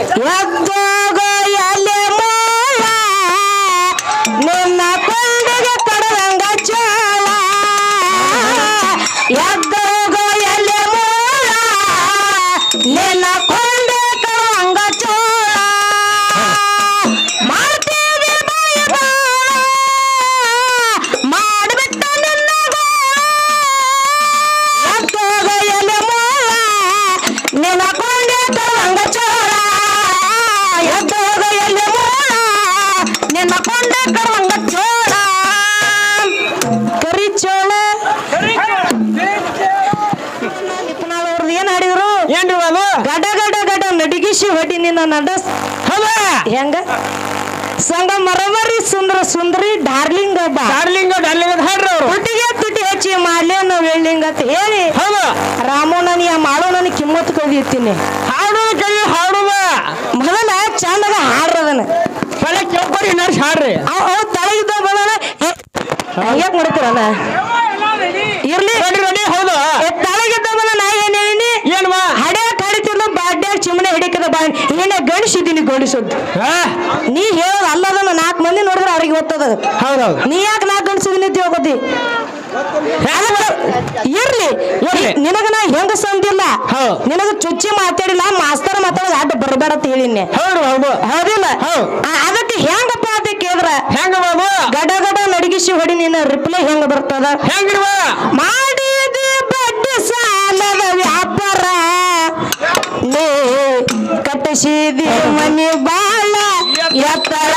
একদম ನಡಿಗಿಸಿ ಹೊಡಿ ನಿನ್ನ ನಡಸ್ ಹೌದಾ? ಹೆಂಗ? ಸಂಗ ಮರಮರಿ ಸುಂದರ ಸುಂದರಿ ಡಾರ್ಲಿಂಗ್ ಡಾರ್ಲಿಂಗ್ ಡಾರ್ಲಿಂಗ್ ಹುಟ್ಟಿಗೆ ಹಾಡ್ರಿ ಅವ್ರು. ತುಟಿಗೆ ತುಟಿ ಹಚ್ಚಿ ಮಾಡ್ಲೇನು ವೇಳಿಂಗ್ ಅಂತ ಹೇಳಿ ಹೌದು? ರಾಮೋನನಿ ಆ ನನಗೆ ಕಿಮ್ಮತ್ ಕದಿರ್ತೀನಿ ಹಾಡು ಕೈ ಹಾಡುವ ಮೊದಲ ಚಂದಾಗ ಹಾಡ್ರದನ ಕೇಳ್ಕೊರಿ ನರ್ಸ್ ಹಾಡ್ರಿ. ಅವ್ ತಳಗಿದ್ದ ಬದಲ ಯಾಕೆ ಮಾಡ್ತೀರಲ್ಲ ಇರ್ಲಿ. ರೆಡಿ ರೆಡಿ ಹೌದು ತಳಗಿದ್ದ ಬದಲ ನಾ ಏನ್ ಹೇಳಿನಿ ಏನ್ವಾ ಹಡ್ಯಾಕ್ ಹಡಿತಿಲ್ಲ ಬಾಡ್ಯಾಗ ಬಾಯಿ ಏನ ಗಣಿಸಿದ್ದೀನಿ ಗಣಿಸೋದು ನೀ ಹೇಳೋದು ಅಲ್ಲದನ್ನ ನಾಲ್ಕು ಮಂದಿ ನೋಡಿದ್ರೆ ಅವ್ರಿಗೆ ಗೊತ್ತದ ಹೌದೌದು. ನೀ ಯಾಕೆ ನಾಲ್ಕು ಗಣಿಸಿದ್ದೀನಿ ಅಂತ ಹೋಗೋದಿ ಇರ್ಲಿ. ನಿನಗ ನಾ ಹೆಂಗ ಸಂದಿಲ್ಲ. ನಿನಗ ಚುಚ್ಚಿ ಮಾತಾಡಿಲ್ಲ ಮಾಸ್ತರ್ ಮಾತಾಡೋದು ಅಡ್ಡ ಬರಬೇಡ ಅಂತ ಹೇಳಿನಿ. ಹೌದು ಹೌದು. ಹೌದಿಲ್ಲ ಅದಕ್ಕೆ ಹೆಂಗಪ್ಪ ಅಂತ ಕೇಳಿದ್ರ? ಹೆಂಗ ಗಡ ಗಡ ನಡಗಿಸಿ ಹೊಡಿ ನಿನ್ನ ರಿಪ್ಲೈ ಹೆಂಗ ಬರ್ತದ? ಹೆಂಗ್ರಿವ ಮಾಡಿದಿ ಬಡ್ಡಿ ಸಾಲದ ವ್ಯಾಪಾರ ನೀ ಕಟ್ಟಿಸಿದಿ ಮನಿ ಬಾಳ ಎತ್ತರ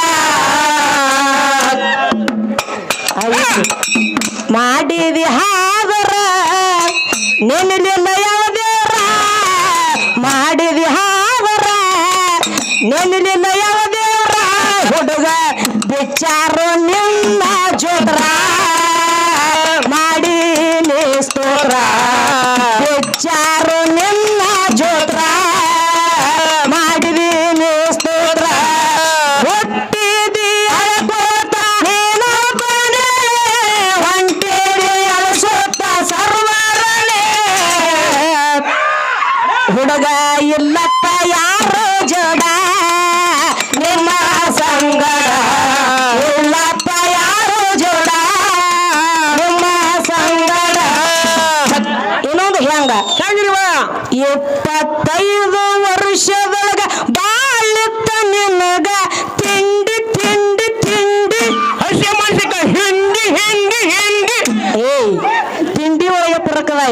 ಮಾಡಿದಿ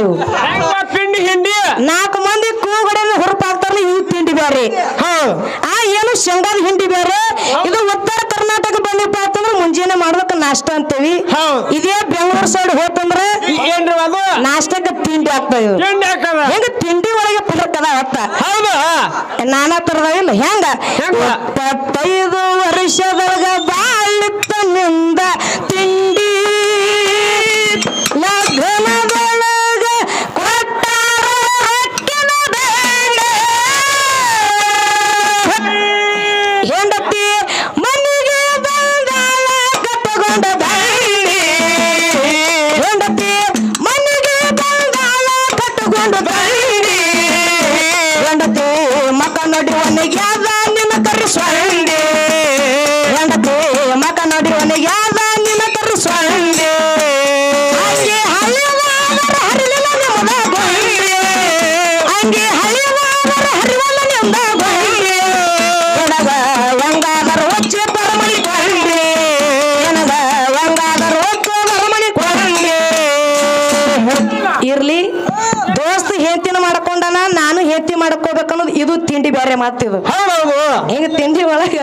ಇವು ಹೆಂಗ ಪಿಂಡಿ ಹಿಂಡಿ? ನಾಲ್ಕು ಮಂದಿ ಕೂಗಡೆ ಹೊರಪಾಕ್ತಾರಲ್ಲ ಇವು ತಿಂಡಿ ಬೇರೆ ಹಾ. ಆ ಏನು ಶೇಂಗಾದ ಹಿಂಡಿ ಬೇರೆ ಇದು ಉತ್ತರ ಕರ್ನಾಟಕ ಬಂದಿಪ್ಪ ಅಂತಂದ್ರೆ ಮುಂಜಾನೆ ಮಾಡ್ಬೇಕು ನಾಷ್ಟ ಅಂತೀವಿ. ಇದೇ ಬೆಂಗಳೂರು ಸೈಡ್ ಹೋತಂದ್ರೆ ನಾಷ್ಟಕ್ಕೆ ತಿಂಡಿ ಆಗ್ತಾವ ಇವು. ಹೆಂಗ ತಿಂಡಿ ಒಳಗೆ ಪುರಕದ ಹೊತ್ತ ಹೌದು ನಾನಾ ತರದಾಗಿಲ್ಲ ಹೆಂಗ? ಹೆಂಗ? ಇಪ್ಪತ್ತೈದು ವರ್ಷದೊಳಗ ಬೇರೆ ಮಾತಿದು ಹೌದೌದು. ಹಿಂಗ ತಿಂಡಿ ಒಳಗ.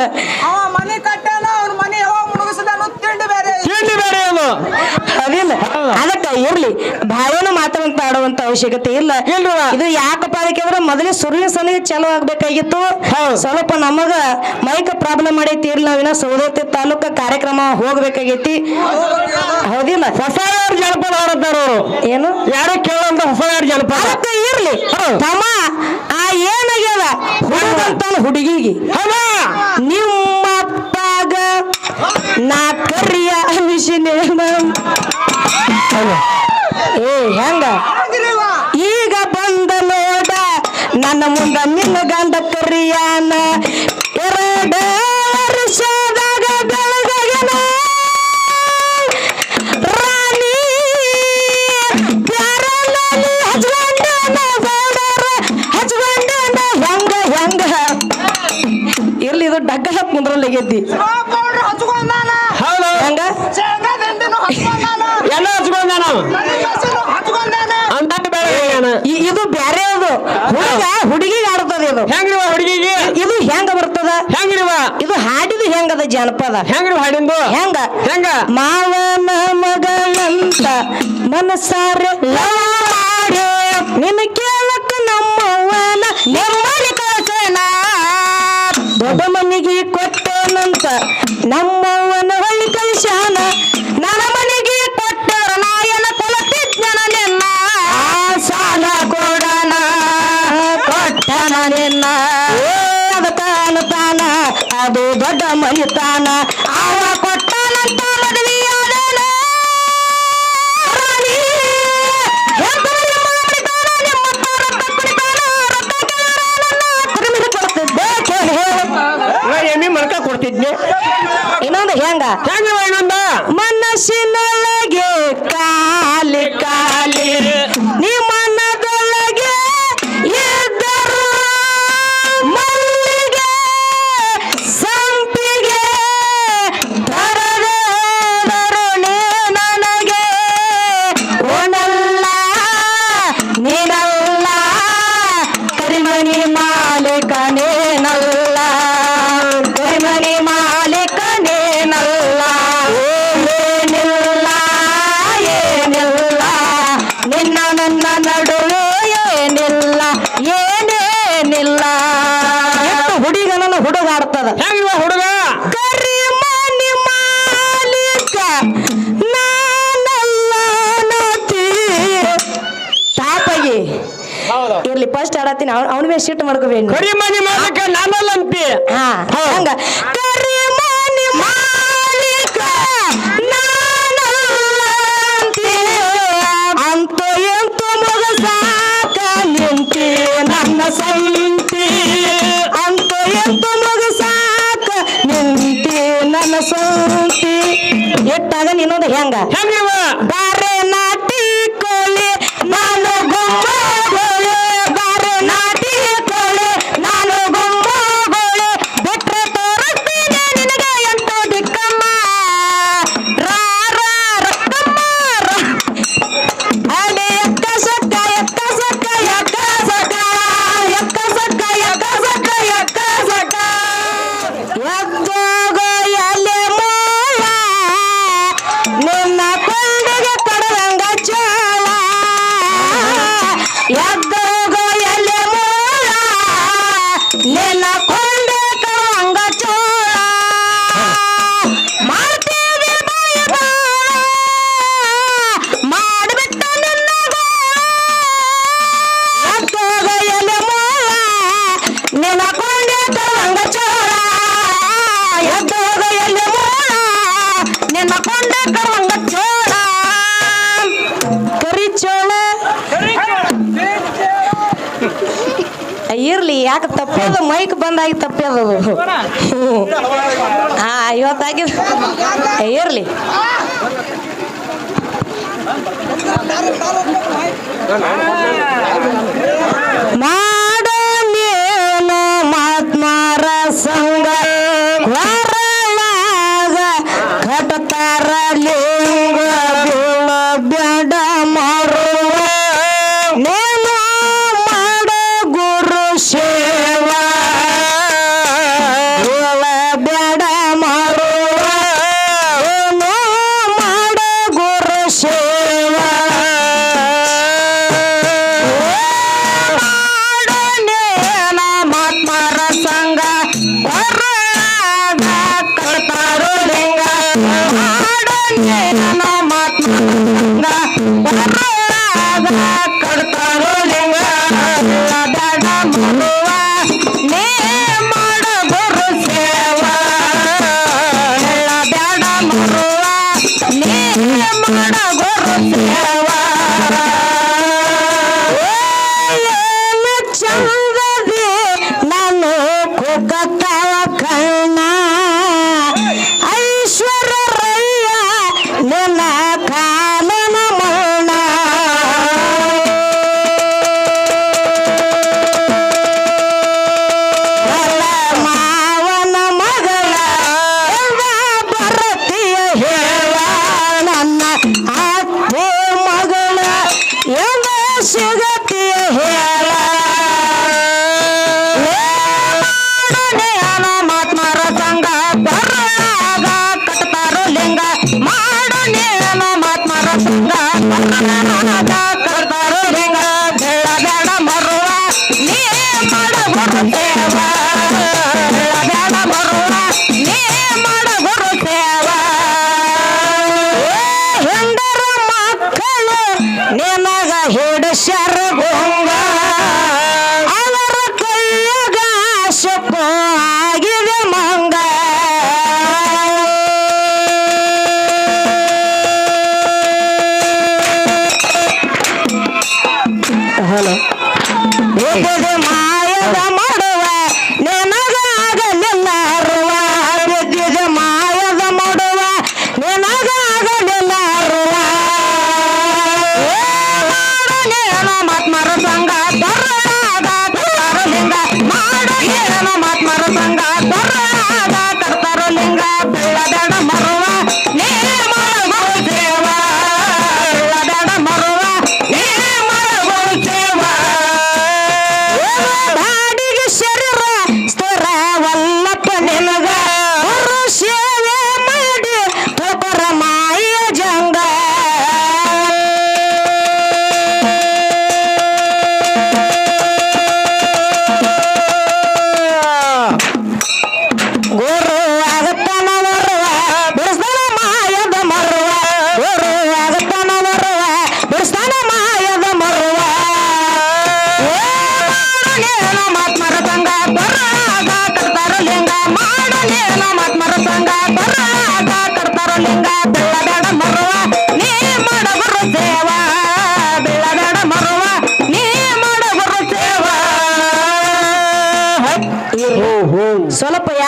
ಅವ ಮನೆ ಕಟ್ಟಾನ ಮನೆ ಯಾವಾಗ ಮುಳುಗಿಸಿದಾನು ತಿಂಡಿ ಬೇರೆ ತಿಂಡಿ ಬೇರೆ ಅದು. ಅದಿಲ್ಲ. ಹೌದು. ಅದಕ್ಕ ಇರ್ಲಿ. ಬಾಳೇನು ಮಾತಾಡಂತ ಆಡುವಂತ ಅವಶ್ಯಕತೆ ಇಲ್ಲ? ಇದು ಯಾಕಪ್ಪ ಅದಕ್ಕೆ ಅಂದ್ರೆ ಮೊದಲೇ ಸುರುವಿನ ಸನಿಗೆ ಚಲೋ ಆಗ್ಬೇಕಾಗಿತ್ತು. ಹೌದು. ಸ್ವಲ್ಪ ನಮಗ ಮೈಕ್ ಪ್ರಾಬ್ಲಮ್ ಮಾಡೈತಿ ಇರ್ಲಿ ನಾವಿನ ಸೌದತ್ತಿ ತಾಲೂಕ ಕಾರ್ಯಕ್ರಮ ಹೋಗ್ಬೇಕಾಗೈತಿ. ಹೌದಿಲ್ಲ? ಹೊಸ ಜನಪದ ಹಾಡುತ್ತಾರ ಅವರು. ಏನು? ಯಾರು ಕೇಳಂತ ಹೊಸ ಜನಪದ ಅದಕ್ಕ ಇರ್ಲಿ. ಹೌದು. ತಮ್ಮ ಆ ಅದ ಹುಡುಗಿಗೆ. ನಿಮ್ಮಪ್ಪಾಗ ನಾ ಕರಿಯ ಅನಿಸಿನ ಏ, ಹೆಂಗ? ಈಗ ಬಂದ ನೋಡ, ನನ್ನ ಮುಂದ ನಿನ್ನ ಗಂಡ ಕರಿಯಾನ. ಕುಂದ್ರಲ್ಲಿ ಗೆದ್ದಿ ಎಲ್ಲ ಹಚ್ಕೊಂಡ ಇದು ಬ್ಯಾರೆ ಅದು. ಹುಡುಗ ಹುಡುಗಿಗೆ ಆಡ್ತದ ಇದು. ಹೆಂಗ್ರಿವ ಹುಡುಗಿಗೆ? ಇದು ಹೆಂಗ ಬರ್ತದ? ಹೆಂಗ್ರಿವ? ಇದು ಹಾಡಿದ ಹೆಂಗದ ಜನಪದ? ಹೆಂಗ್ರಿವ ಹಾಡಿಂದು? ಹೆಂಗ? ಹೆಂಗ? ಮಾವನ ಮಗಳಂತ ಮನಸಾರೆ ನಿನ್ನ ಕೇಳಕ್ಕ ನಮ್ಮವನ ನಮ್ಮ ಹೆಂಗ ವೈನಂದ ಮನಸ್ಸಿನ ಏನು ಅವನ ಮೇಲೆ ಸಿಟ್ಟು ಮಾಡ್ಕೋಬೇಕು. ಕರಿ ಮನೆ ಮಾಡಕ್ಕೆ ನಾನಲ್ಲಂತಿ ಹಾ ಹಂಗ. ತಪ್ಪಿ ಅದು ಹಾ ಐವತ್ತು ಆಗಿದ ಇರ್ಲಿ. ಮಾಡೋ ಮೇಲ ಮಾತ್ಮಾರ ಸಂಗ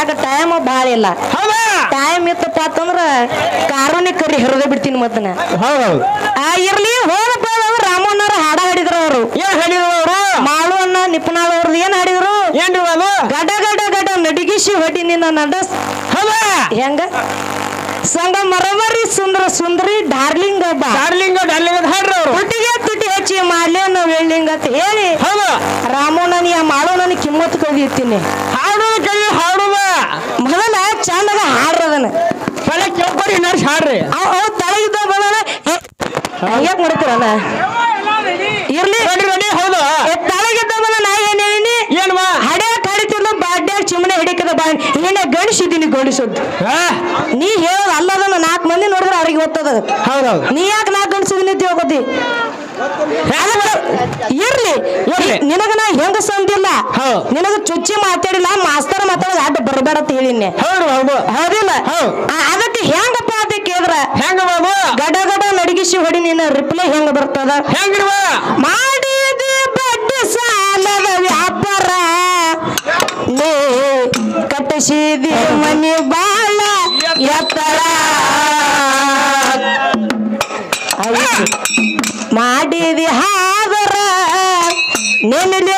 ಯಾಕ ಟೈಮ್ ಭಾಳ ಇಲ್ಲ. ಹೌದಾ? ಟೈಮ್ ಇತ್ತಪ್ಪ ಅಂತಂದ್ರ ಕಾರುನೇ ಕರಿ ಹರಿದ ಬಿಡ್ತೀನಿ ಮತ್ತನ. ಹೌದೌದು ಆ ಇರ್ಲಿ ಹೋದಪ್ಪ ಅಂದ್ರೆ ರಾಮಣ್ಣವ್ರ ಹಾಡ ಹಾಡಿದ್ರು ಅವರು. ಏನ್ ಹೇಳಿದ್ರು ಅವರು? ಮಾಳು ಅನ್ನ ನಿಪುಣಾಳ್ ಅವ್ರದ್ದು ಏನ್ ಹಾಡಿದ್ರು? ಏನ್ರಿ ಅದು? ಗಡ ಗಡ ಗಡ ನಡಿಗಿಸಿ ಹೊಡಿ ನಿನ್ನ ನಡಸ್. ಹೌದಾ? ಹೆಂಗ? ಸಂಗ ಮರಮರಿ ಸುಂದರ ಸುಂದರಿ ಡಾರ್ಲಿಂಗ್ ಡಾರ್ಲಿಂಗ್ ಡಾರ್ಲಿಂಗ್ ಅಂತ ಹಾಡ್ರಿ ಅವರು. ತುಟಿಗೆ ತುಟಿ ಹಚ್ಚಿ ಮಾಡ್ಲೇನ ವೆಳ್ಳಿಂಗ್ ಅಂತ ಹೇಳಿ. ಹೌದು. ರಾಮಣ್ಣನ ಮಾಳು ನನ್ನ ಕಿಮ್ಮತ್ ಕದಿತ್ತೀನಿ ಹಾಡುದ ಕೈ ಹಾಡುದ ಮೊದಲ ಚಂದಾಗ ಹಾಡ್ರದನ. ಪಳೆ ಕೇಳ್ಕೊರಿ ನರ್ಸ್ ಹಾಡ್ರಿ. ಅವ್ ತಳಗಿದ್ದ ಬದಲ ಯಾಕೆ ಮಾಡ್ತೀರಲ್ಲ? ಇರ್ಲಿ. ರೆಡಿ ರೆಡಿ ಹೌದು. ತಳಗಿದ್ದ ಬದ ನಾ ಏನ್ ಹೇಳಿನಿ? ಏನ್ ಮಾ? ಹಡ್ಯಾಕ್ ಹಡಿತಿಲ್ಲ ಬಾಡ್ಯಾಗ ಚಿಮಣೆ ಹಿಡಿಕದ ಬಾ ಏನ ಗಣಿಸಿದ್ದೀನಿ ಗಣಿಸೋದು. ಹಾ? ನೀ ಹೇಳೋದು ಅಲ್ಲದನ್ನ ನಾಲ್ಕು ಮಂದಿ ನೋಡಿದ್ರೆ ಅವ್ರಿಗೆ ಗೊತ್ತದ. ಹೌದೌದು ನೀ ಯಾಕೆ ನಾಲ್ಕು ಗಣಿಸಿದ್ದೀನಿ ತಿಳ್ಕೊತಿ ಇರ್ಲಿ ಇರ್ಲಿ. ನಿನಗ ನಾ ಹೆಂಗ ಸಂದಿಲ್ಲ. ನಿನಗ ಚುಚ್ಚಿ ಮಾತಾಡಿಲ್ಲ ಮಾಸ್ತರ್ ಮಾತಾಡೋದು ಅಡ್ಡ ಬರಬೇಡ ಅಂತ ಹೇಳಿನಿ. ಹೌದು ಹೌದು. ಹೌದಿಲ್ಲ? ಹೌದ್. ಅದಕ್ಕೆ ಹೆಂಗಪ್ಪ ಅಂತ ಕೇಳಿದ್ರ ಹೆಂಗ ಬಾಬು? ಗಡ ಗಡ ನಡಗಿಸಿ ಹೊಡಿ ನಿನ್ನ ರಿಪ್ಲೈ ಹೆಂಗ ಬರ್ತದ? ಹೆಂಗಿರುವ ಮಾಡಿದೆ ಬಡ್ಡಿ ಸಾಲದ ವ್ಯಾಪಾರ. ನೀ ಕಟ್ಟಿಸಿದಿ ಮನಿ ಬಾಳ ಎತ್ತರ. ಮಾಡಿದಿ ಹಾದರ. ನೆನಲಿಲ್ಲ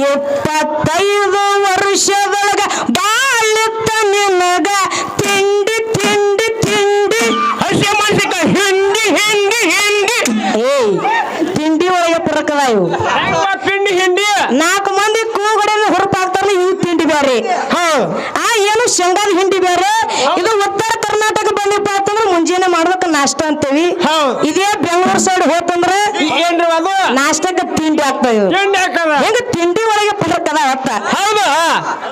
ಇಪ್ಪತ್ತೈದು ವರ್ಷದೊಳಗ ಬಾಳಿತ್ತ ನಿನಗ ತಿಂಡಿ ತಿಂಡಿ ತಿಂಡಿ. ಹಸಿ ಮನ್ಸಿಕ ಹಿಂಡಿ ಹಿಂಡಿ ಹಿಂಡಿ. ಏಯ್ ತಿಂಡಿ ಒಳಗೆ ಪುರಕದ ಇವು? ತಿಂಡಿ ಹಿಂಡಿ? ನಾಲ್ಕು ಮಂದಿ ಕೂಗಡೆನ ಹೊರಪಾಗ್ತಾರಲ್ಲ ಈ ತಿಂಡಿ ಬೇರೆ ಹಾ ಆ ಏನು ಶೇಂಗಾದ ಹಿಂಡಿ ಬೇರೆ ಇದು ಉತ್ತರ ಕರ್ನಾಟಕ ಬಂದಿಪ್ಪ ಅಂತಂದ್ರೆ ಮುಂಜಾನೆ ಮಾಡ್ಬೇಕು ನಾಷ್ಟ ಅಂತೇವಿ. ಇದೇ ಬೆಂಗಳೂರು ಸೈಡ್ ಹೋತಂದ್ರೆ ನಾಷ್ಟಕ್ಕೆ ತಿಂಡಿ ಆಗ್ತಾ ಇವು ಹಿಂಡಿ ಹಾಕದ ಹೆಂಗ ತಿಂಡಿ ಒಳಗೆ ಪುರಕದ ಹೊತ್ತ ಹೌದು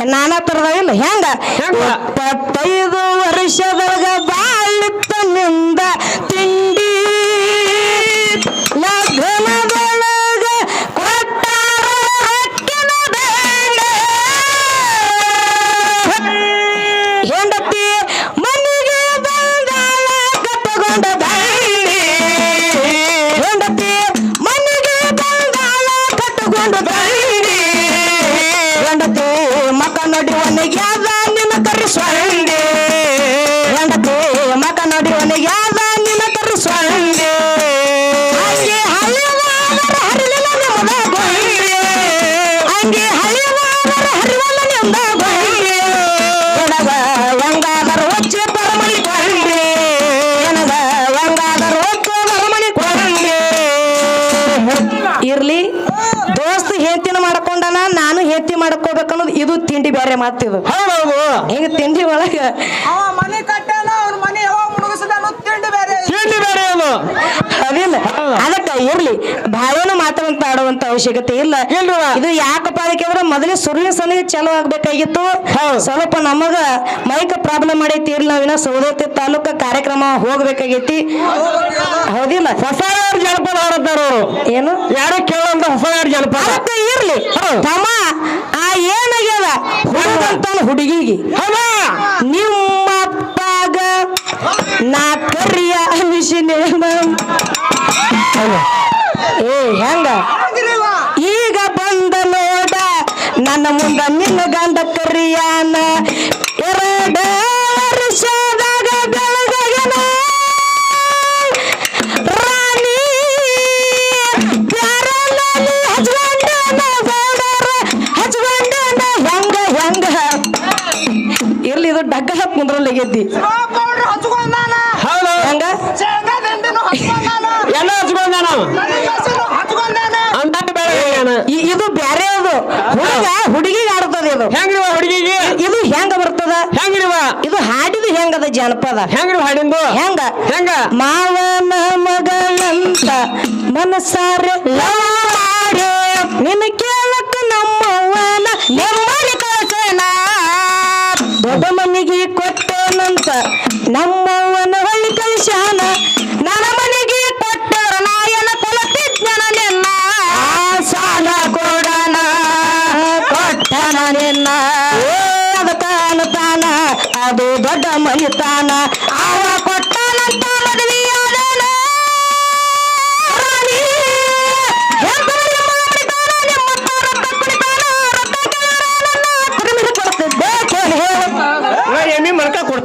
ನಾನಾ ತರದ ಇಲ್ಲ. ಹೆಂಗ? ಹೆಂಗ? ಇಪ್ಪತ್ತೈದು ವರ್ಷದೊಳಗ ಇದು ತಿಂಡಿ ಬೇರೆ ಮಾತಿದು ಹೌದೌದು. ಈಗ ತಿಂಡಿ ಒಳಗೆ? ಅವ ಮನೆ ಕಟ್ಟಾನ ಮನೆ ತಿಂಡಿ ಬೇರೆ. ಬೇರೆ ಅದು. ಅದಿಲ್ಲ. ಅದಕ್ಕ ಇರ್ಲಿ. ಭಾವನ ಮಾತಾಡಂತ ಆಡುವಂತ ಅವಶ್ಯಕತೆ ಇಲ್ಲ. ಇದು ಯಾಕಪ್ಪ ಅದಕ್ಕೆ ಅಂದ್ರೆ ಮೊದಲೇ ಸುರುಳಿ ಸನಿಗೆ ಚಲೋ ಆಗ್ಬೇಕಾಗಿತ್ತು. ಸ್ವಲ್ಪ ನಮಗ ಮೈಕ್ ಪ್ರಾಬ್ಲಮ್ ಮಾಡೈತಿ ಇರ್ಲಿ ನಾವಿನ ಸೌದತ್ತಿ ತಾಲೂಕ ಕಾರ್ಯಕ್ರಮ ಹೋಗ್ಬೇಕಾಗೈತಿ. ಹೌದಿಲ್ಲ? ಹೊಸ ಜನಪದ ಅವರು. ಏನು? ಯಾರು ಕೇಳುವಂತ ಹೊಸ ಜನಪದ ಅದಕ್ಕ ಇರ್ಲಿ. ತಮ್ಮ ಏನಾಗ್ಯದ? ಹುಡುಗಂತ ಹುಡುಗಿಗೆ. ಹೌದಾ? ನಿಮ್ಮ ಅಪ್ಪಾಗ ನಾ ಕರಿಯ ಅನಿಸಿನೇನ ಏ, ಹೆಂಗ? ಈಗ ಬಂದ ನೋಡ, ನನ್ನ ಮುಂದ ನಿನ್ನ ಗಂಡ ಕರಿಯಾನ. ಹೆಂಗ? ಶೇಂಗಾ ಎಲ್ಲ ಹಚ್ಕೊಂಡಾನ ಅಂತ ಇದು ಬ್ಯಾರೆ ಅದು. ಹುಡುಗ ಹುಡುಗಿಗೆ ಆಡ್ತದ ಇದು. ಹೆಂಗಿವ ಹುಡುಗಿಗೆ? ಇದು ಹೆಂಗ ಬರ್ತದ? ಹೆಂಗ್ರಿವ ಇದು ಹಾಡಿದು ಹೆಂಗದ ಜನಪದ? ಹೆಂಗ್ರಿ ಹಾಡಿಂದು? ಹೆಂಗ? ಹೆಂಗ? ಮಾವನ ಮಗಳಂತ ಮನಸಾರೆ ಲಾಡೆ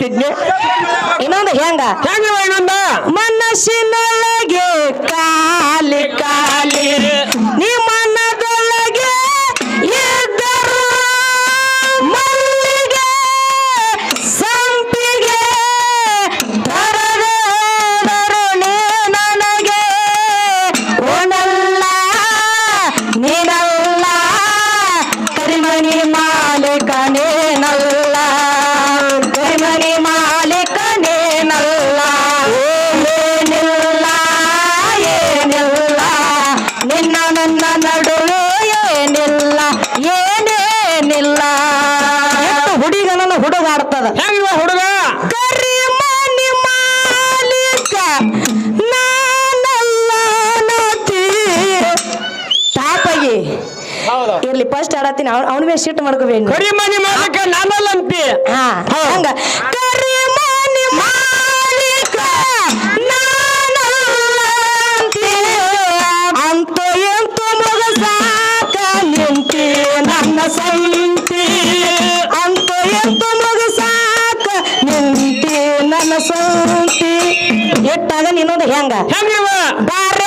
ಕೊಡ್ತಿದ್ನಿ ಇನ್ನೊಂದು ಹೆಂಗ? ಹೆಂಗ ಮನಸ್ಸಿನೊಳಗೆ ಕಾಲಿ ಫಸ್ಟ್ ಆಡತ್ತೀನಿ ಅವನ ಮೇಲೆ ಕರಿ ಮನಿ ಮಾಲಕ ನಾನಲ್ಲಂತಿ. ಹಾ ಮಾಲೀಕ ನಾನಲ್ಲಂತೆ. ಅಂತೂ ಎಂತೂ ಮಗ ಸಾಕ ನಿಂತಿ ನನ್ನ ಸಂತಿ. ಅಂತ ಎಂತೂ ಮಗ ಸಾಕ ನಿಂತಿ ನನ್ನ ಸಂತಿ. ಹೆಂಗ? ಬಾರೆ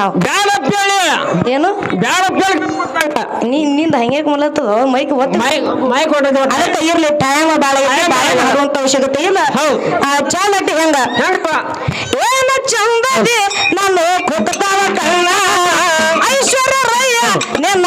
ನಾವು. ಹೇಳಿ ಏನು? ಬ್ಯಾಡ ಹೇಳಿ ನೀ ನಿಂದ ಹಂಗೆ ಮಲತ್ತದ ಮೈಕ್ ಒತ್ತ ಮೈ ಮೈ ಕೊಟ್ಟದ ಅದಕ್ಕೆ ಇರ್ಲಿ ಟೈಮ್ ಬಾಳ ಐತಿ, ಬಾಳ ಮಾಡುವಂತ ಅವಶ್ಯಕತೆ ಇಲ್ಲ. ಆ, ಚಾಲಟ್ಟಿ ಹೆಂಗ? ಏನ ಚಂದದಿ ನಾನು ಕುತ್ತವ ಕಣ್ಣ ಐಶ್ವರ್ಯ ರಯ್ಯ ನಿನ್ನ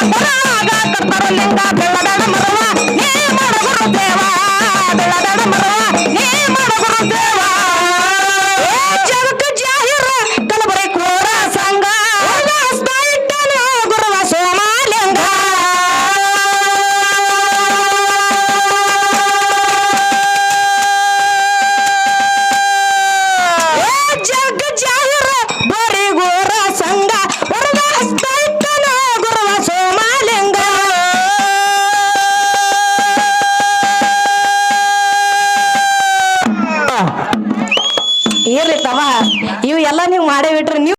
Bora!